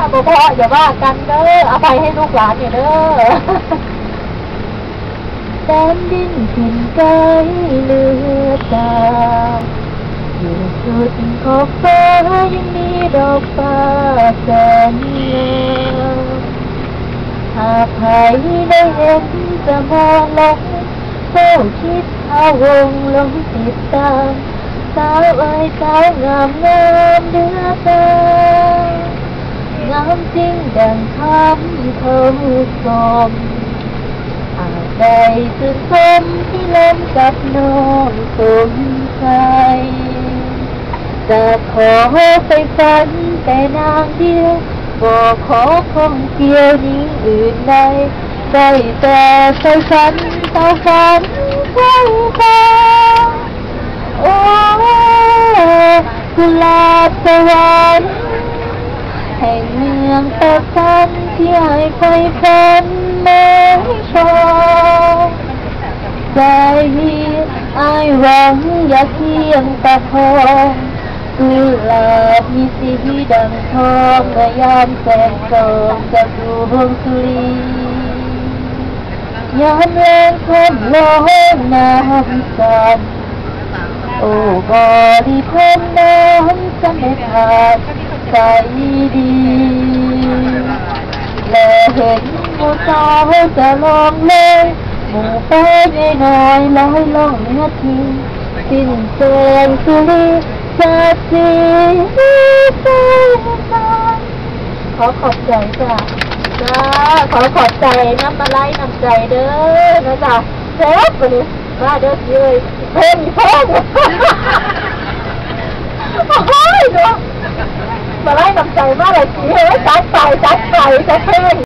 ถ้าบ่พออย่าว่ากันเด้ออภัยให้ลูกหลานเนี่ยเด้อแดนดินถิ่นไกลเลือดตาอยู่สุดขอบฟ้ายังมีดอกฟ้าแสนงามหากใครได้เห็นจะมองลงเฝ้าคิดเอาวงลงติดตามสาวเอ้ยสาวงามงามเดือตางามจริงดังคำเขา สมอาจได้ชื่นชมที่เล่นกับน้องสมใจจะขอไปฝันแต่นางเดียวบอกขอคงเกี่ยวหญิงอื่นใดได้แต่ไปฝันเต่าฝันใกล้ตาโอ้กุหลาบสวรรค์แห่ง เมืองตะซันที่ให้ไฟฝันไม่ชอบใจอายหวังอยากเคียงตะทองกุหลาบมีสีดังทองเมื่อยามแสงสองจากดวงสุรียามแรงคนร้องน้ำสั่นโอ้บริเพนน้ำจะไม่ขาดใจดี เห็นหมูสาวจะลองเลยหมูเป้ยน้อยลอยล่องนื้อทีสิ้นเสียงสุรีจะสีเสียงขอขอบใจจ้ะจ้าขอขอบใจน้ำมาไล่น้ำใจเด้อนะจ๊ะเซฟวันนี้มาเด้อเลยเพ่นเพ่นโอ้ยเนาะมาไล่น้ำใจมาเลยสิเฮ้ยจัดไปจัดไปจัดเพ่น